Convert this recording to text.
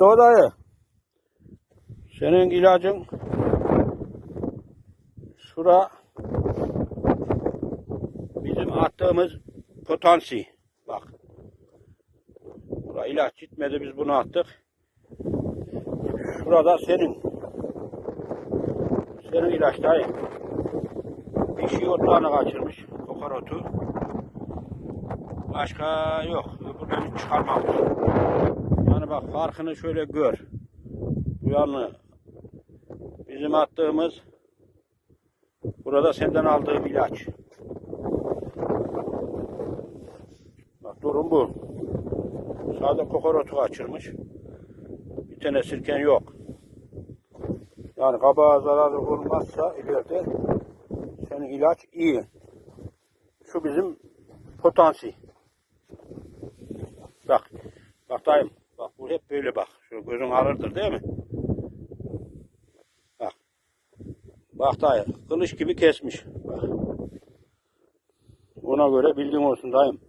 Mustafa dayı. Senin ilacın şura bizim attığımız potansi. Bak. Bura ilaç gitmedi biz bunu attık. Şurada senin. Senin ilaç dayı. Bir şey otlarını kaçırmış. Kokarotu. Başka yok. Öbürlerini çıkarmamış. Farkını şöyle gör. Bu yanı bizim attığımız burada senden aldığım ilaç. Bak durum bu. Sadece kokorotu kaçırmış. Bir tane sirken yok. Yani kabağa zararı olmazsa ileride senin ilaç iyi. Şu bizim potansi. Bak. Bak dayım. Hep böyle bak. Şu gözün ağrırdır değil mi? Bak. Bak dayı. Kılıç gibi kesmiş. Bak. Ona göre bildiğin olsun dayım.